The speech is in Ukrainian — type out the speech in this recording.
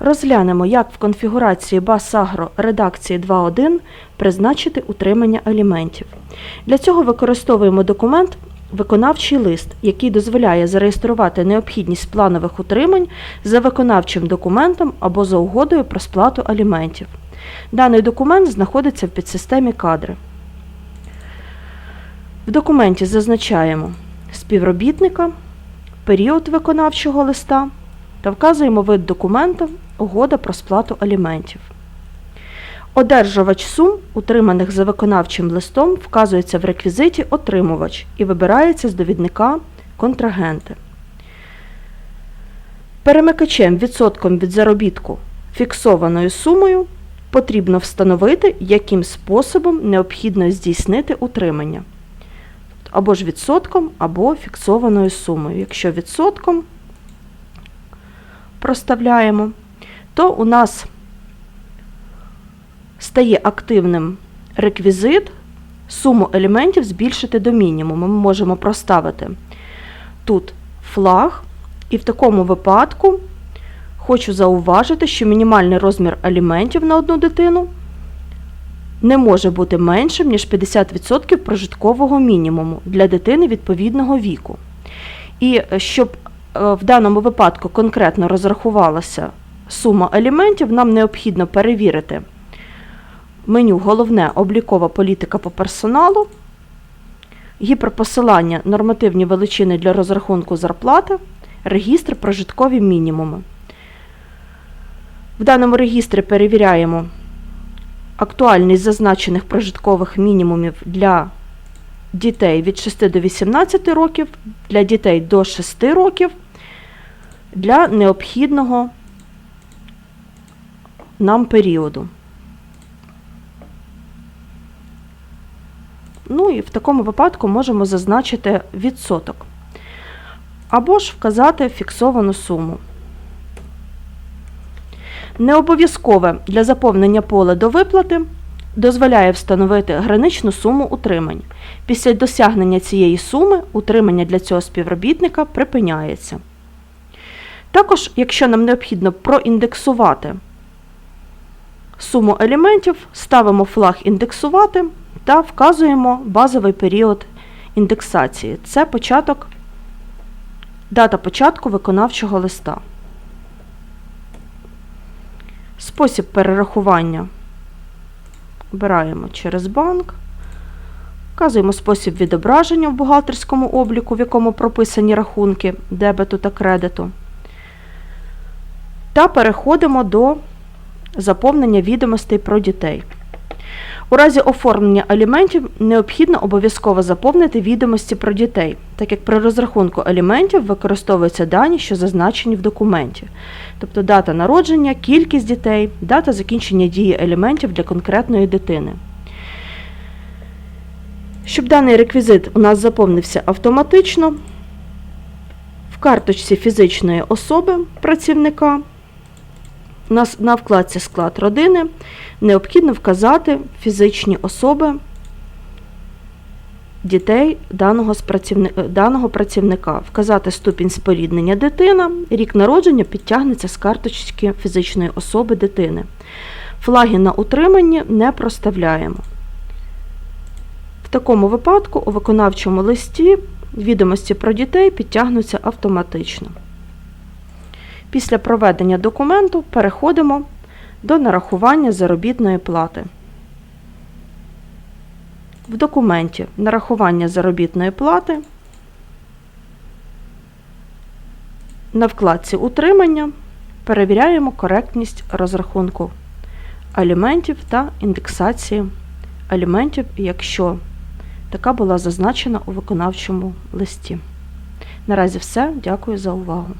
Розглянемо, як в конфігурації BAS-Agro редакції 2.1 призначити утримання аліментів. Для цього використовуємо документ Виконавчий лист, який дозволяє зареєструвати необхідність планових утримань за виконавчим документом або за угодою про сплату аліментів. Даний документ знаходиться в підсистемі кадри. В документі зазначаємо співробітника, період виконавчого листа та вказуємо вид документа Угода про сплату аліментів. Одержувач сум, утриманих за виконавчим листом, вказується в реквізиті Отримувач і вибирається з довідника Контрагенти. Перемикачем відсотком від заробітку фіксованою сумою потрібно встановити, яким способом необхідно здійснити утримання. Або ж відсотком, або фіксованою сумою. Якщо відсотком проставляємо, то у нас стає активним реквізит, суму елементів збільшити до мінімуму. Ми можемо проставити тут флаг, і в такому випадку хочу зауважити, що мінімальний розмір аліментів на одну дитину не може бути меншим, ніж 50% прожиткового мінімуму для дитини відповідного віку. І е, щоб е, в даному випадку конкретно розрахувалася сума аліментів, нам необхідно перевірити меню Головне облікова політика по персоналу, гіперпосилання нормативні величини для розрахунку зарплати, регістр прожиткові мінімуми. В даному регістрі перевіряємо актуальність зазначених прожиткових мінімумів для дітей від 6 до 18 років, для дітей до 6 років, для необхідного нам періоду. Ну і в такому випадку можемо зазначити відсоток. Або ж вказати фіксовану суму. Необов'язкове для заповнення поля до виплати дозволяє встановити граничну суму утримань. Після досягнення цієї суми утримання для цього співробітника припиняється. Також, якщо нам необхідно проіндексувати суму елементів, ставимо флаг індексувати та вказуємо базовий період індексації. Це початок, дата початку виконавчого листа. Спосіб перерахування обираємо через банк. Вказуємо спосіб відображення в бухгалтерському обліку, в якому прописані рахунки дебету та кредиту. Та переходимо до заповнення відомостей про дітей. У разі оформлення аліментів необхідно обов'язково заповнити відомості про дітей, так як при розрахунку аліментів використовуються дані, що зазначені в документі, тобто дата народження, кількість дітей, дата закінчення дії аліментів для конкретної дитини. Щоб даний реквізит у нас заповнився автоматично, в карточці фізичної особи працівника на, вкладці склад родини необхідно вказати фізичні особи дітей даного, працівника, даного працівника, вказати ступінь споріднення дитина, рік народження підтягнеться з карточки фізичної особи дитини. Флаги на утриманні не проставляємо. В такому випадку у виконавчому листі відомості про дітей підтягнуться автоматично. Після проведення документу переходимо до нарахування заробітної плати. В документі нарахування заробітної плати на вкладці Утримання перевіряємо коректність розрахунку аліментів та індексації аліментів, якщо така була зазначена у виконавчому листі. Наразі все. Дякую за увагу.